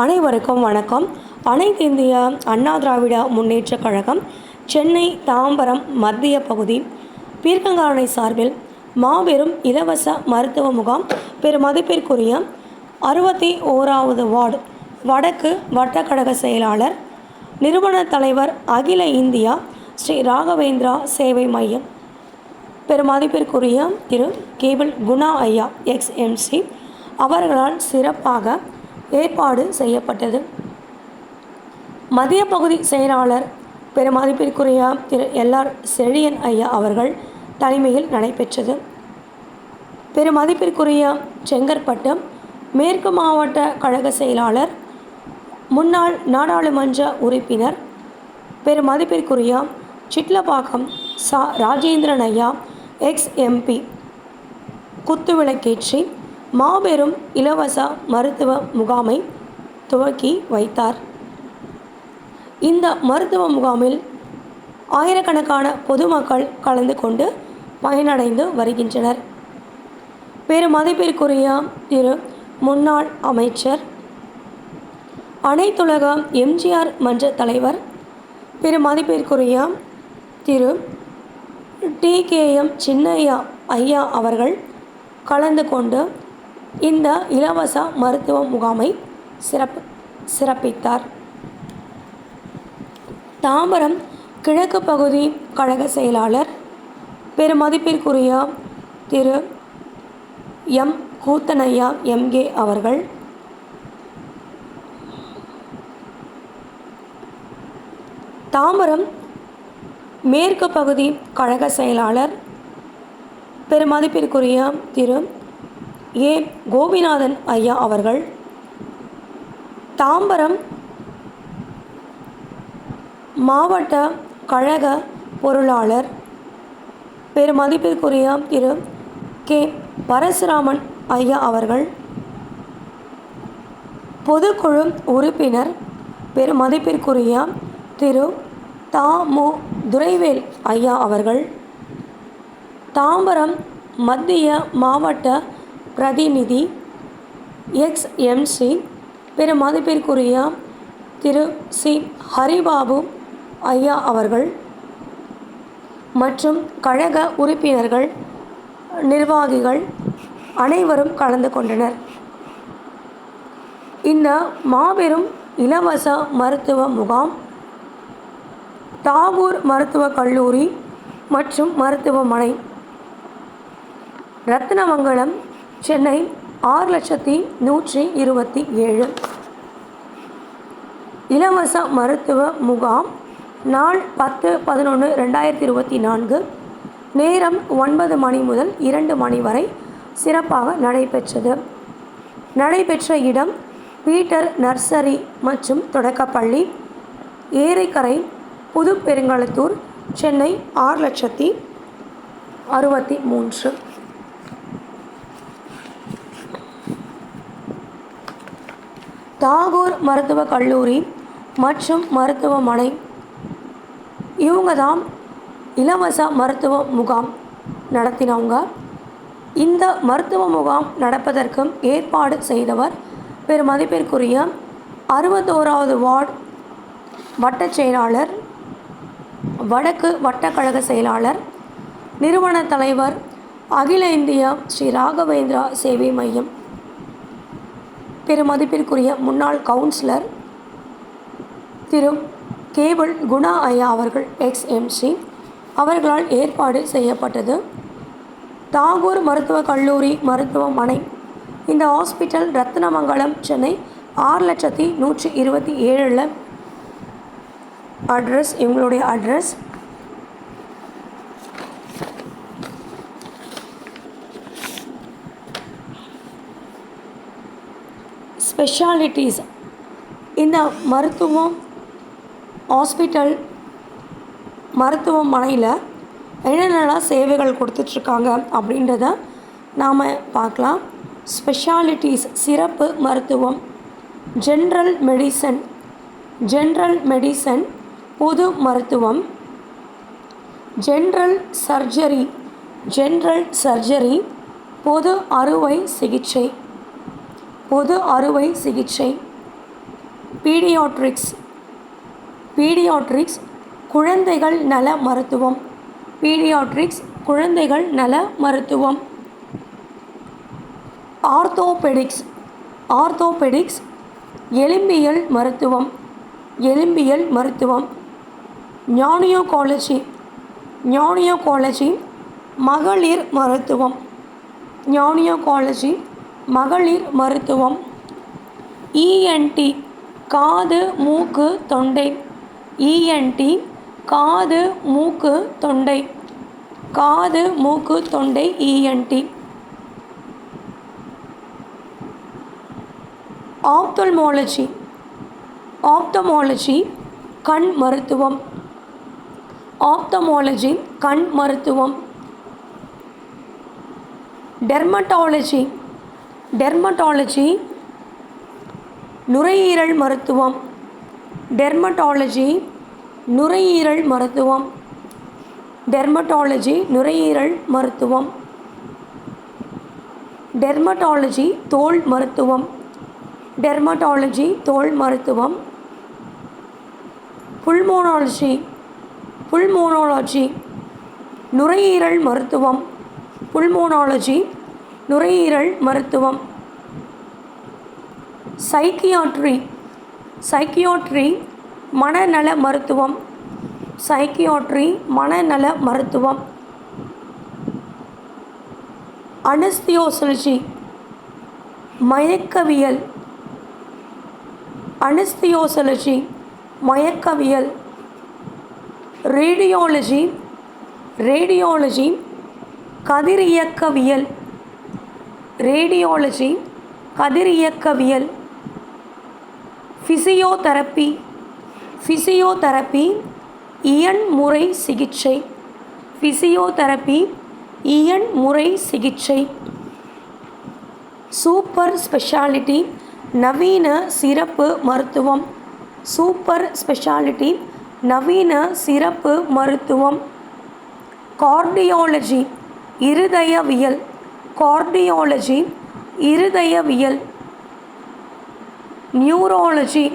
அனைவருக்கும் வணக்கம். அனைத்து இந்திய அண்ணா திராவிட முன்னேற்றக் கழகம் சென்னை தாம்பரம் மத்திய பகுதி பீர்க்கங்காரணை சார்பில் மாபெரும் இலவச மருத்துவ முகாம் பெரும் மதிப்பிற்குரிய அறுபத்தி ஓராவது வார்டு வடக்கு வட்டக்கழக செயலாளர் நிறுவன தலைவர் அகில இந்தியா ஸ்ரீ ராகவேந்திரா சேவை மையம். பெரும் மதிப்பிற்குரிய திரு. கேபிள் குணா ஐயா எக்ஸ்எம்சி அவர்களால் சிறப்பாக ஏற்பாடு செய்யப்பட்டது. மத்திய பகுதி செயலாளர் பெருமதிப்பிற்குரிய திரு. எல்ஆர் செழியன் ஐயா அவர்கள் தலைமையில் நடைபெற்றது. பெருமதிப்பிற்குரிய செங்கற்பட்டு மேற்கு மாவட்ட கழக செயலாளர் முன்னாள் நாடாளுமன்ற உறுப்பினர் பெருமதிப்பிற்குரிய சிட்லபாக்கம் சா. ராஜேந்திரன் ஐயா எக்ஸ். எம்பி குத்துவிளக்கேற்றி மாபெரும் இலவச மருத்துவ முகாமை துவக்கி வைத்தார். இந்த மருத்துவ முகாமில் ஆயிரக்கணக்கான பொதுமக்கள் கலந்து கொண்டு பயனடைந்து வருகின்றனர். பெரும் மதிப்பிற்குரிய திரு முன்னாள் அமைச்சர் அனைத்துலக எம்ஜிஆர் மன்ற தலைவர் பெரும் மதிப்பிற்குரிய திரு டி கே எம் சின்னையா ஐயா அவர்கள் கலந்து கொண்டு இந்த இலவச மருத்துவ முகாமை சிறப்பு சிறப்பித்தார். தாம்பரம் கிழக்கு பகுதி கழக செயலாளர் பெருமதிப்பிற்குரிய திரு. எம். கூத்தனையா எம்கே அவர்கள் தாம்பரம் மேற்கு பகுதி கழக செயலாளர் பெருமதிப்பிற்குரிய திரு. ஏ கோபிநாதன் ஐயா அவர்கள் தாம்பரம் மாவட்ட கழக பொருளாளர் பெருமதிப்பிற்குரிய திரு கே பரசுராமன் ஐயா அவர்கள் பொதுக்குழு உறுப்பினர் பெருமதிப்பிற்குரிய திரு தா மு துரைவேல் ஐயா அவர்கள் தாம்பரம் மத்திய மாவட்ட பிரதிநிதி எக்ஸ் எம்சி பிற மதிப்பிற்குரிய திரு சி. ஹரிபாபு ஐயா அவர்கள் மற்றும் கழக உறுப்பினர்கள் நிர்வாகிகள் அனைவரும் கலந்து கொண்டனர். இந்த மாபெரும் இலவச மருத்துவ முகாம் தாகூர் மருத்துவக் கல்லூரி மற்றும் மருத்துவமனை ரத்னமங்கலம் சென்னை ஆறு லட்சத்தி நூற்றி இருபத்தி ஏழு. இலவச மருத்துவ முகாம் நாள் பத்து பதினொன்று ரெண்டாயிரத்தி இருபத்தி நான்கு. நேரம் ஒன்பது மணி முதல் இரண்டு மணி வரை சிறப்பாக நடைபெற்றது. நடைபெற்ற இடம் பீட்டர் நர்சரி மற்றும் தொடக்கப்பள்ளி ஏரிக்கரை புதுப்பெருங்கத்தூர் சென்னை ஆறு லட்சத்தி அறுபத்தி மூன்று. தாகூர் மருத்துவக் கல்லூரி மற்றும் மருத்துவமனை இவங்க தான் இலவச மருத்துவ முகாம் நடத்தினவங்க. இந்த மருத்துவ முகாம் நடப்பதற்கு ஏற்பாடு செய்தவர் பெரு மதிப்பிற்குரிய அறுபத்தோராவது வார்டு வட்டச் செயலாளர் வடக்கு வட்டக்கழக செயலாளர் நிறுவன தலைவர் அகில இந்தியா ஸ்ரீ ராகவேந்திரா சேவை மையம். பெருமதிப்பிற்குரிய முன்னாள் கவுன்சிலர் திரு கேபிள் குணா ஐயா அவர்கள் எக்ஸ் எம்சி அவர்களால் ஏற்பாடு செய்யப்பட்டது. தாகூர் மருத்துவக் கல்லூரி மருத்துவமனை இந்த ஹாஸ்பிட்டல் ரத்னமங்கலம் சென்னை ஆறு லட்சத்தி நூற்றி இருபத்தி ஏழில் அட்ரஸ் இவங்களுடைய அட்ரஸ் ஸ்பெஷாலிட்டிஸ் இந்த மருத்துவம் ஹாஸ்பிட்டல் மருத்துவமனையில் என்னென்னலாம் சேவைகள் கொடுத்துட்ருக்காங்க அப்படின்றத நாம் பார்க்கலாம். ஸ்பெஷாலிட்டிஸ் சிறப்பு மருத்துவம் ஜென்ரல் மெடிசன் ஜென்ரல் மெடிசன் பொது மருத்துவம் ஜென்ரல் சர்ஜரி ஜென்ரல் சர்ஜரி பொது அறுவை சிகிச்சை. பொது அறுவை சிகிச்சை. பீடியாட்ரிக்ஸ். பீடியாட்ரிக்ஸ் குழந்தைகள் நல மருத்துவம். பீடியாட்ரிக்ஸ் குழந்தைகள் நல மருத்துவம். ஆர்த்தோபெடிக்ஸ். ஆர்த்தோபெடிக்ஸ் எலும்பியல் மருத்துவம். எலும்பியல் மருத்துவம். ஞானியோகாலஜி. ஞானியோகாலஜி மகளிர் மருத்துவம். ஞானியோகாலஜி மகளிர் மருத்துவம் இஎன்டி காது மூக்கு தொண்டை. இஎன்டி காது மூக்கு தொண்டை. காது மூக்கு தொண்டை இஎன்டி ஆப்தல்மாலஜி ஆப்தமாலஜி கண் மருத்துவம். ஆப்தமாலஜி கண் மருத்துவம். டெர்மட்டாலஜி டெர்மட்டாலஜி நுரையீரல் மருத்துவம். டெர்மட்டாலஜி நுரையீரல் மருத்துவம். டெர்மட்டாலஜி நுரையீரல் மருத்துவம். டெர்மட்டாலஜி தோல் மருத்துவம். டெர்மட்டாலஜி தோல் மருத்துவம். புல்மோனாலஜி புல்மோனாலஜி நுரையீரல் மருத்துவம். புல்மோனாலஜி நுரையீரல் மருத்துவம். சைக்கியாட்ரி. சைக்கியாட்ரி மனநல மருத்துவம். சைக்கியாட்ரி மனநல மருத்துவம். அனஸ்தியோசலஜி. மயக்கவியல். அனஸ்தியோசலஜி. மயக்கவியல். ரேடியாலஜி. ரேடியாலஜி. கதிரியக்கவியல். ரேடியாலஜி கதிரியக்கவியல் ஃபிசியோதெரப்பி ஃபிசியோதெரப்பி இயன் முறை சிகிச்சை ஃபிசியோதெரப்பி இயன் முறை சிகிச்சை. சூப்பர் ஸ்பெஷாலிட்டி நவீன சிறப்பு மருத்துவம். சூப்பர் ஸ்பெஷாலிட்டி நவீன சிறப்பு மருத்துவம். கார்டியாலஜி இருதயவியல். கார்டியாலஜி இருதயவியல் நியூரோலஜி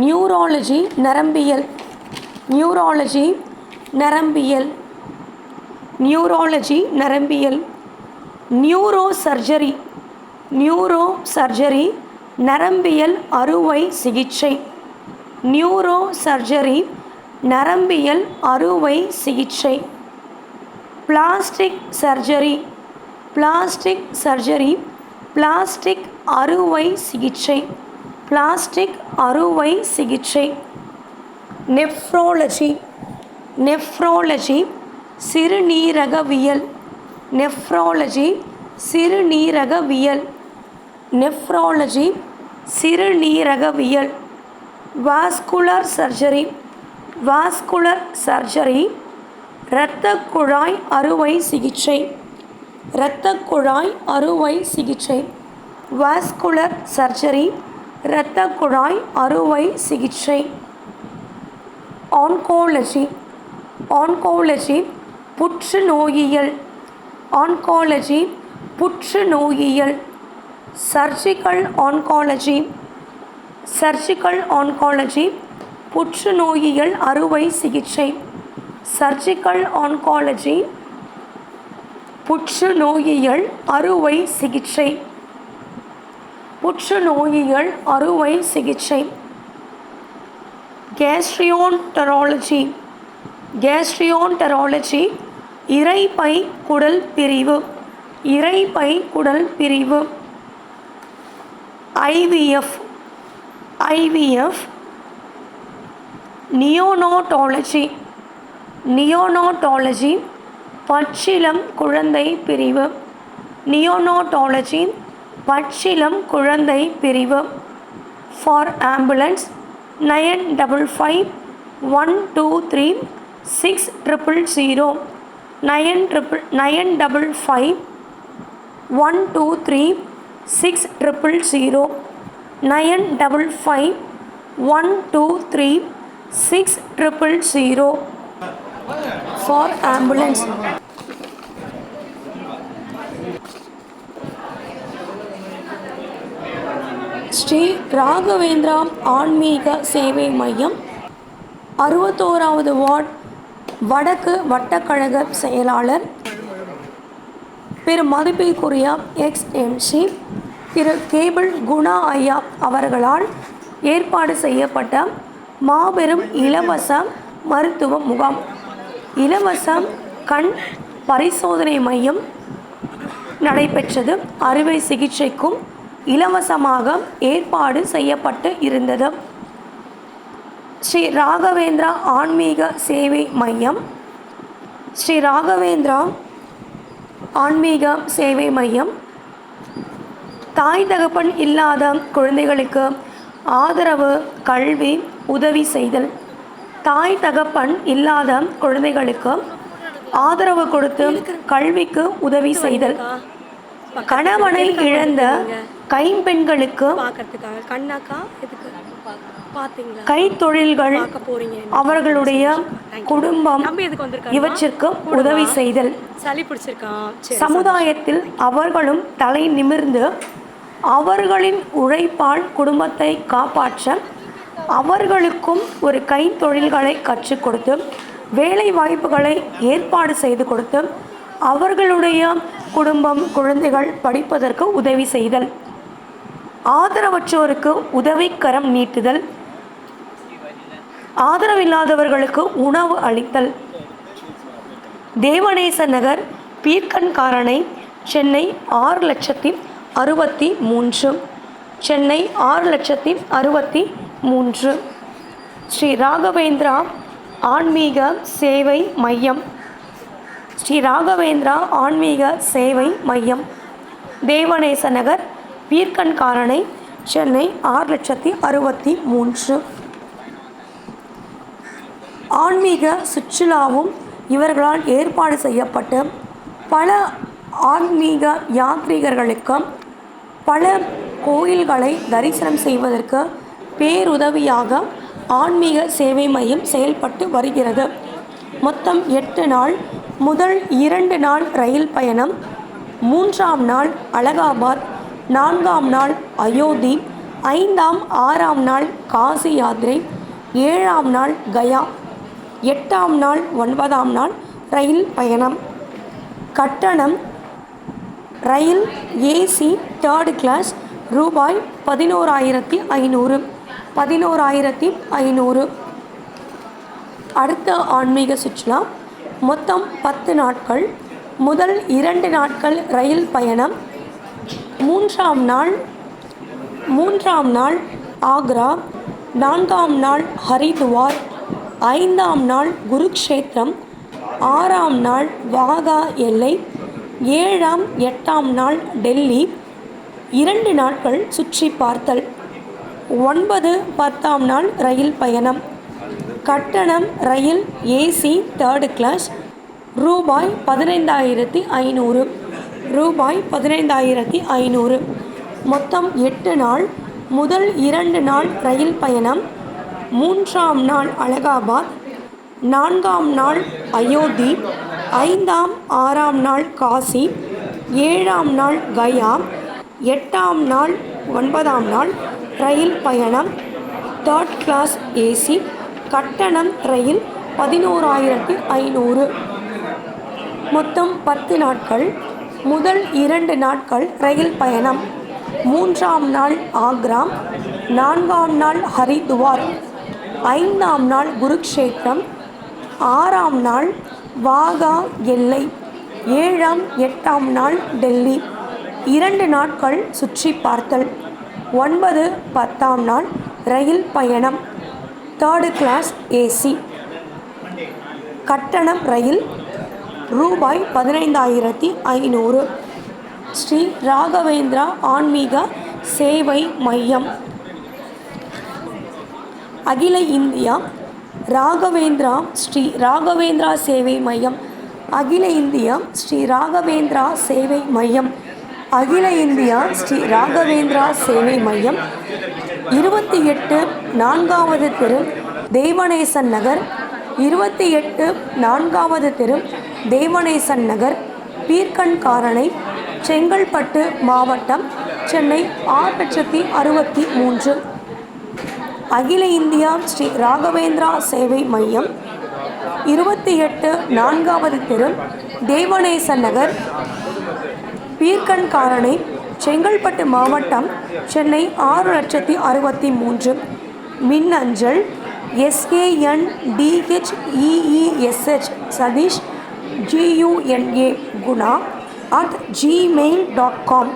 நியூராலஜி நரம்பியல் நியூராலஜி நரம்பியல் நியூராலஜி நரம்பியல் நியூரோ சர்ஜரி நியூரோ சர்ஜரி நரம்பியல் அறுவை சிகிச்சை நியூரோ சர்ஜரி நரம்பியல் அறுவை சிகிச்சை plastic surgery plastic surgery plastic அறுவை சிகிச்சை பிளாஸ்டிக் அறுவை சிகிச்சை. நெஃப்ரோலஜி நெஃப்ரோலஜி சிறுநீரகவியல். நெஃப்ரோலஜி சிறுநீரகவியல். Nephrology சிறுநீரகவியல். Vascular surgery vascular surgery. இரத்த குழாய் அறுவை சிகிச்சை. இரத்த குழாய் அறுவை சிகிச்சை. வாஸ்குலர் சர்ஜரி இரத்த குழாய் அறுவை சிகிச்சை. ஆன்கோலஜி ஆன்கோலஜி புற்றுநோயியல். ஆன்காலஜி புற்றுநோயியல். சர்ஜிக்கல் ஆன்காலஜி சர்ஜிக்கல் ஆன்காலஜி புற்றுநோயியல் அறுவை சிகிச்சை. சர்ஜிக்கல் ஆன்காலஜி புற்றுநோயியல் அறுவை சிகிச்சை. புற்றுநோயியல் அறுவை சிகிச்சை. கேஸ்ட்ரியோன்டராலஜி. கேஸ்ட்ரியோன்டராலஜி இறைப்பை குடல் பிரிவு. இறைப்பை குடல் பிரிவு. ஐவிஎஃப் ஐவிஎஃப் நியோனோட்டாலஜி நியோனோட்டாலஜி பச்சிலம் குழந்தை பிரிவு. நியோனோட்டாலஜி பச்சிலம் குழந்தை பிரிவு. For ambulance nine double five one two three six triple zero nine triple nine double five one two three six triple zero nine double five one two three six triple zero for ambulance Sri Raghavendra ஆன்மீக சேவை மையம் அறுபத்தோராவது ward வடக்கு வட்டக்கழக செயலாளர் பிற மதிப்பிற்குரிய ex MC திரு cable Guna ஐயா அவர்களால் ஏற்பாடு செய்யப்பட்ட மாபெரும் இலவச மருத்துவ முகாம் இலவச கண் பரிசோதனை மையம் நடைபெற்றது. அறுவை சிகிச்சைக்கும் இலவசமாக ஏற்பாடு செய்யப்பட்டு இருந்தது. ஸ்ரீ ராகவேந்திரா ஆன்மீக சேவை மையம். ஸ்ரீ ராகவேந்திரா ஆன்மீக சேவை மையம். தாய் தகப்பன் இல்லாத குழந்தைகளுக்கு ஆதரவு கல்வி உதவி செய்தல். தாய் தகப்பன் இல்லாத குழந்தைகளுக்கு ஆதரவு கொடுத்து கல்விக்கு உதவி செய்தல். கணவனை இழந்த கைம்பெண்களுக்கு பார்க்கறதுக்காக கண்ணாக்கா? பார்த்தீங்களா கைத்தொழில்கள் அவர்களுடைய குடும்பம் இவற்றிற்கு உதவி செய்தல். சளி பிடிச்சிருக்கான் சரி சமுதாயத்தில் அவர்களும் தலை நிமிர்ந்து அவர்களின் உழைப்பால் குடும்பத்தை காப்பாற்ற அவர்களுக்கும் ஒரு கைத்தொழில்களை கற்றுக் கொடுத்து வேலை வாய்ப்புகளை ஏற்பாடு செய்து கொடுத்து அவர்களுடைய குடும்பம் குழந்தைகள் படிப்பதற்கு உதவி செய்தல். ஆதரவற்றோருக்கு உதவிக்கரம் நீட்டுதல். ஆதரவில்லாதவர்களுக்கு உணவு அளித்தல். தேவநேச நகர் பீர்க்கன்காரனை சென்னை ஆறு லட்சத்தி அறுபத்தி மூன்று. சென்னை ஆறு லட்சத்தி அறுபத்தி மூன்று. ஸ்ரீ ராகவேந்திரா ஆன்மீக சேவை மையம். ஸ்ரீ ராகவேந்திரா ஆன்மீக சேவை மையம். தேவநேச நகர் பீர்க்கன்காரனை சென்னை ஆறு லட்சத்தி அறுபத்தி மூன்று. ஆன்மீக சுற்றுலாவும் இவர்களால் ஏற்பாடு செய்யப்பட்டு பல ஆன்மீக யாத்ரீகர்களுக்கு பல கோயில்களை தரிசனம் செய்வதற்கு பேருதவியாக ஆன்மீக சேவை மையம் செயல்பட்டு வருகிறது. மொத்தம் எட்டு நாள் முதல் இரண்டு நாள் ரயில் பயணம் மூன்றாம் நாள் அலகாபாத் நான்காம் நாள் அயோத்தி ஐந்தாம் ஆறாம் நாள் காசி யாத்திரை ஏழாம் நாள் கயா எட்டாம் நாள் ஒன்பதாம் நாள் ரயில் பயணம். கட்டணம் ரயில் ஏசி தேர்டு கிளாஸ் ரூபாய் பதினோராயிரத்தி ஐநூறு பதினோராயிரத்தி ஐநூறு. அடுத்த ஆன்மீக சுற்றுலா மொத்தம் பத்து நாட்கள் முதல் இரண்டு நாட்கள் ரயில் பயணம். மூன்றாம் நாள் மூன்றாம் நாள் ஆக்ரா நான்காம் நாள் ஹரித்துவார் ஐந்தாம் நாள் குருக்ஷேத்திரம் ஆறாம் நாள் வாகா எல்லை ஏழாம் எட்டாம் நாள் டெல்லி இரண்டு நாட்கள் சுற்றி பார்த்தல். ஒன்பது பத்தாம் நாள் ரயில் பயணம். கட்டணம் ரயில் ஏசி தேர்டு கிளாஸ் ரூபாய் பதினைந்தாயிரத்தி ஐநூறு. ரூபாய் பதினைந்தாயிரத்தி ஐநூறு. மொத்தம் எட்டு நாள் முதல் இரண்டு நாள் ரயில் பயணம் மூன்றாம் நாள் அலகாபாத் நான்காம் நாள் அயோத்தி ஐந்தாம் ஆறாம் நாள் காசி ஏழாம் நாள் கயா எட்டாம் நாள் ஒன்பதாம் நாள் ரயில் பயணம் தேர்ட் கிளாஸ் ஏசி கட்டணம் ரயில் பதினோராயிரத்தி ஐநூறு. மொத்தம் பத்து நாட்கள் முதல் இரண்டு நாட்கள் ரயில் பயணம். மூன்றாம் நாள் ஆக்ரா நான்காம் நாள் ஹரித்துவார் ஐந்தாம் நாள் குருக்ஷேத்திரம் ஆறாம் நாள் வாகா எல்லை ஏழாம் எட்டாம் நாள் டெல்லி. இரண்டு நாட்கள் சுற்றி பார்த்தல். ஒன்பது பத்தாம் நாள் ரயில் பயணம். தேர்டு கிளாஸ் ஏசி கட்டணம் ரயில் ரூபாய் பதினைந்தாயிரத்தி ஐநூறு. ஸ்ரீ ராகவேந்திரா ஆன்மீக சேவை மையம். அகில இந்தியா ராகவேந்திரா ஸ்ரீ ராகவேந்திரா சேவை மையம். அகில இந்தியா ஸ்ரீ ராகவேந்திரா சேவை மையம். அகில இந்தியா ஸ்ரீ ராகவேந்திரா சேவை மையம். இருபத்தி எட்டு நான்காவது தெரு தேவநேசன் நகர் இருபத்தி எட்டு நான்காவது தெரு தேவநேசன் நகர் பீர்க்கன்காரணை செங்கல்பட்டு மாவட்டம் சென்னை ஆறு லட்சத்தி அறுபத்தி மூன்று. அகில இந்தியா ஸ்ரீ ராகவேந்திரா சேவை மையம் இருபத்தி எட்டு நான்காவது தெரு தேவநேசன் நகர் பீர்க்கன்காரணை செங்கல்பட்டு மாவட்டம் சென்னை ஆறு லட்சத்தி அறுபத்தி மூன்று. மின்னஞ்சல் S A N T H E E S H Satheesh G U N A Guna at Gmail dot com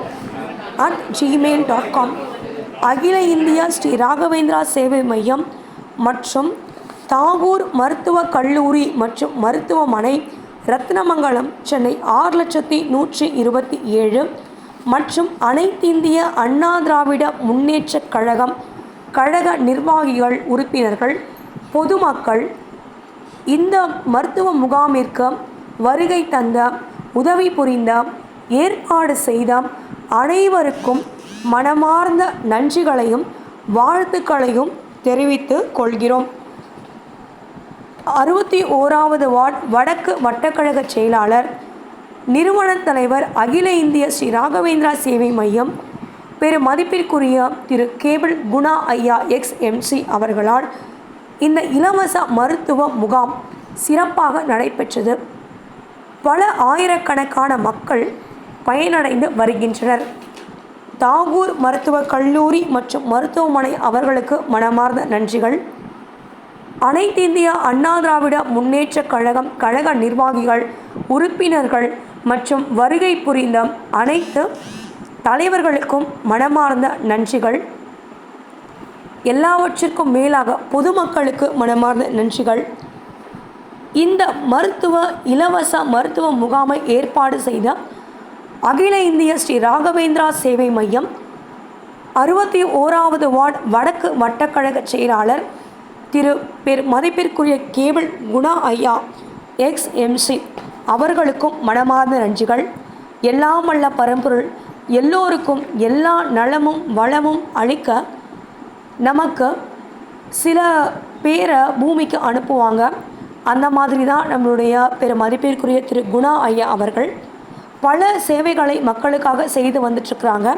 at Gmail dot com அகில இந்தியா ஸ்ரீ ராகவேந்திரா சேவை மையம் மற்றும் தாகூர் மருத்துவக் கல்லூரி மற்றும் மருத்துவமனை ரத்னமங்கலம் சென்னை ஆறு லட்சத்தி நூற்றி இருபத்தி ஏழு மற்றும் அனைத்திந்திய அண்ணா திராவிட முன்னேற்றக் கழகம் கழக நிர்வாகிகள் உறுப்பினர்கள் பொதுமக்கள் இந்த மருத்துவ முகாமிற்கு வருகை தந்த உதவி புரிந்த ஏற்பாடு செய்த அனைவருக்கும் மனமார்ந்த நன்றிகளையும் வாழ்த்துக்களையும் தெரிவித்து கொள்கிறோம். அறுபத்தி ஓராவது வார்டு வடக்கு வட்டக்கழக செயலாளர் நிறுவன தலைவர் அகில இந்திய ஸ்ரீ ராகவேந்திரா சேவை மையம் பெரு மதிப்பிற்குரிய திரு கேபிள் குணா ஐயா எக்ஸ் எம்சி அவர்களால் இந்த இலவச மருத்துவ முகாம் சிறப்பாக நடைபெற்றது. பல ஆயிரக்கணக்கான மக்கள் பயனடைந்து வருகின்றனர். தாகூர் மருத்துவக் கல்லூரி மற்றும் மருத்துவமனை அவர்களுக்கு மனமார்ந்த நன்றிகள். அனைத்திந்திய அண்ணா திராவிட முன்னேற்றக் கழகம் கழக நிர்வாகிகள் உறுப்பினர்கள் மற்றும் வருகை புரிந்த அனைத்து தலைவர்களுக்கும் மனமார்ந்த நன்றிகள். எல்லாவற்றிற்கும் மேலாக பொதுமக்களுக்கு மனமார்ந்த நன்றிகள். இந்த மருத்துவ இலவச மருத்துவ முகாமை ஏற்பாடு செய்த அகில இந்திய ஸ்ரீ ராகவேந்திரா சேவை மையம் அறுபத்தி ஓராவது வார்டு வடக்கு வட்டக்கழக செயலாளர் திரு பெர் மதிப்பிற்குரிய கேபிள் குணா ஐயா எக்ஸ் எம்சி அவர்களுக்கும் மனமார்ந்த நன்றிகள். எல்லாம் வல்ல பரம்பொருள் எல்லோருக்கும் எல்லா நலமும் வளமும் அளிக்க நமக்கு சில பேரை பூமிக்கு அனுப்புவாங்க. அந்த மாதிரி தான் நம்மளுடைய பெரு மதிப்பிற்குரிய திரு குணா ஐயா அவர்கள் பல சேவைகளை மக்களுக்காக செய்து வந்துட்டுருக்குறாங்க.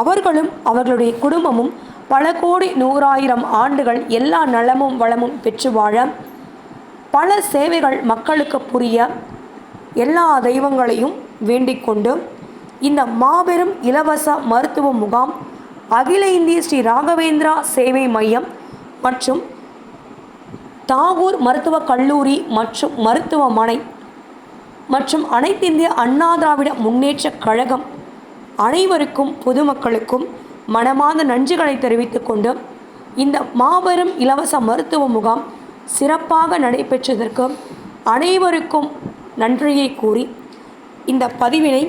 அவர்களும் அவர்களுடைய குடும்பமும் பல கோடி நூறாயிரம் ஆண்டுகள் எல்லா நலமும் வளமும் பெற்று வாழ பல சேவைகள் மக்களுக்கு புரிய எல்லா தெய்வங்களையும் வேண்டிக் கொண்டு இந்த மாபெரும் இலவச மருத்துவ முகாம் அகில இந்திய ஸ்ரீ ராகவேந்திரா சேவை மையம் மற்றும் தாகூர் மருத்துவக் கல்லூரி மற்றும் மருத்துவமனை மற்றும் அனைத்திந்திய அண்ணா திராவிட முன்னேற்றக் கழகம் அனைவருக்கும் பொதுமக்களுக்கும் மனமார்ந்த நன்றிகளை தெரிவித்துக் கொண்டு இந்த மாபெரும் இலவச மருத்துவ முகாம் சிறப்பாக நடைபெற்றதற்கு அனைவருக்கும் நன்றியை கூறி இந்த பதிவினை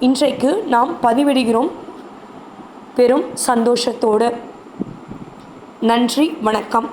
இன்றைக்கு நாம் பதிவிடுகிறோம் பெரும் சந்தோஷத்தோடு. நன்றி வணக்கம்.